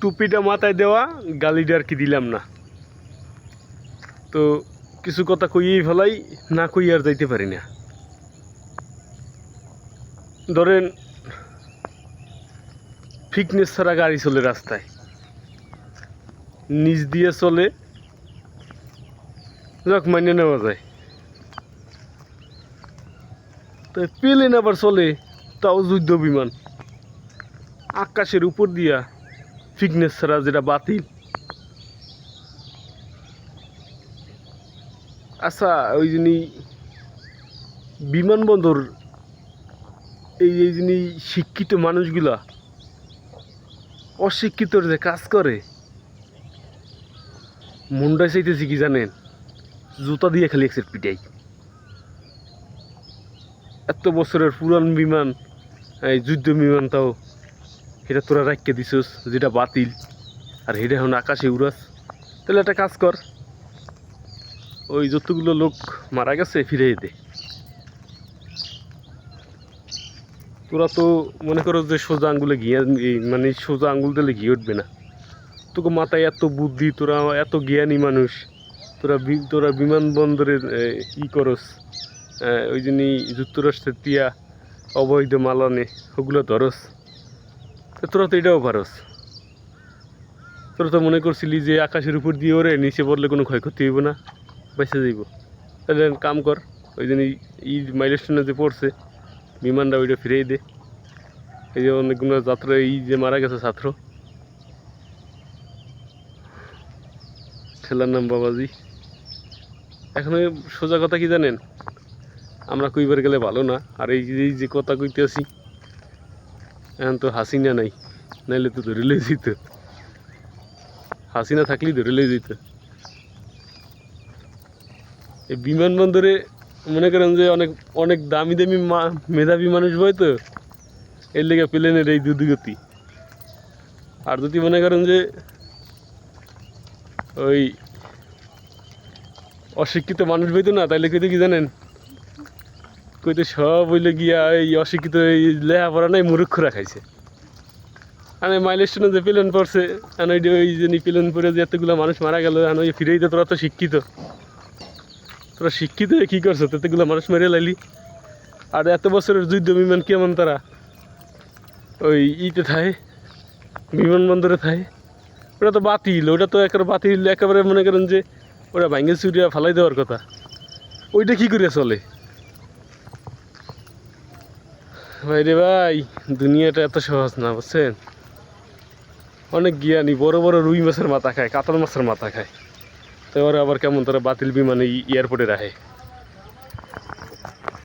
টুপিটা মাথায় দেওয়া, গালিটা আর কি দিলাম না। তো কিছু কথা কইয়েই ফেলাই, না কই আর যাইতে পারি না। ধরেন ফিটনেস ছাড়া গাড়ি চলে রাস্তায়। নিচ দিয়ে চলে, যাক, মাইনে নেওয়া যায়। তো প্লেন আবার চলে, তাও যুদ্ধ বিমান। আকাশের উপর দিয়া ফিটনেস ছাড়া যেটা বাতিল। আচ্ছা ওই যিনি বিমানবন্দর, এই এই যিনি শিক্ষিত মানুষগুলা, অশিক্ষিতর যে কাজ করে মুন্ডা চাইতেছি কি জানেন? জুতা দিয়ে খালি একসের পিটাই। এত বছরের পুরান বিমান, এই যুদ্ধ বিমান তাও এটা তোরা রাখিয়ে দিছস, যেটা বাতিল। আর এটা এখন আকাশে উড়াস। তাহলে একটা কাজ কর। ওই যতগুলো লোক মারা গেছে ফিরে দে। তোরা তো মনে করো যে সোজা আঙ্গুলে এই মানে সোজা আঙ্গুল দিলে ঘি উঠবে না। তোকে মাথায় এত বুদ্ধি, তোরা এত জ্ঞানী মানুষ। তোরা তোরা বিমানবন্দরের ই করস। ওই জন্যই যুক্তরাষ্ট্রের তিয়া অবৈধ মালানে ওগুলো ধরস। তোরা তো এটাও পারস। তোরা তো মনে করছিলি যে আকাশের উপর দিয়ে ওরে নিচে পড়লে কোনো ক্ষয়ক্ষতি হইব না, বেঁচে যাইব। তাহলে কাম কর, ওই জন্য ই মাইলস্টোনে যে পড়ছে, বিমানটা ওইটা ফিরেই দে। এই যে অনেকগুলো যাত্রা, এই যে মারা গেছে ছাত্র। ঠেলার নাম বাবাজি। এখন সোজা কথা কি জানেন? আমরা কইবার গেলে ভালো না, আর এই যে- এই যে কথা কইতে আছি এখন তো হাসিনা নাই, নাইলে তো ধরে লই যেত হাসিনা থাকলেই ধরে লই যেত এই বিমানবন্দরে মনে করেন যে অনেক অনেক দামি দামি মেধাবী মানুষ বয় তো, এর লেগে প্লেনের এই দুর্গতি। আর যদি মনে করেন যে ওই অশিক্ষিত মানুষ বইতো না, তাইলে কিন্তু কি জানেন? কইতে সব হইলে গিয়া এই অশিক্ষিত এই লেখাপড়া নাই মূর্খরা খাইছে। আর মাইল স্টেশনে যে প্লেন পড়ছে ওই যে ওই যে প্লেন পড়ে যে এতগুলো মানুষ মারা গেল ওই ফিরেই তো তোরা তো শিক্ষিত। তোরা শিক্ষিত কী করছ? এতগুলো মানুষ মেরে লাইলি। আর এত বছরের যুদ্ধ বিমান কেমন তারা? ওই ইতে থাকে বিমানবন্দরে থাকে ওটা তো বাতিল, ওটা তো একেবারে বাতিল, একেবারে মনে করেন যে ওটা ভাঙ্গে চুরিয়া ফালাই দেওয়ার কথা। ওইটা কি করে চলে? ভাই রে ভাই, দুনিয়াটা এত সহজ না, বুঝছেন? অনেক জ্ঞানী, বড় বড় রুই মাছের মাথা খায়, কাতল মাছের মাথা খায়। তো ওরা আবার কেমন তারা বাতিল বিমানে এয়ারপোর্টে রাখে।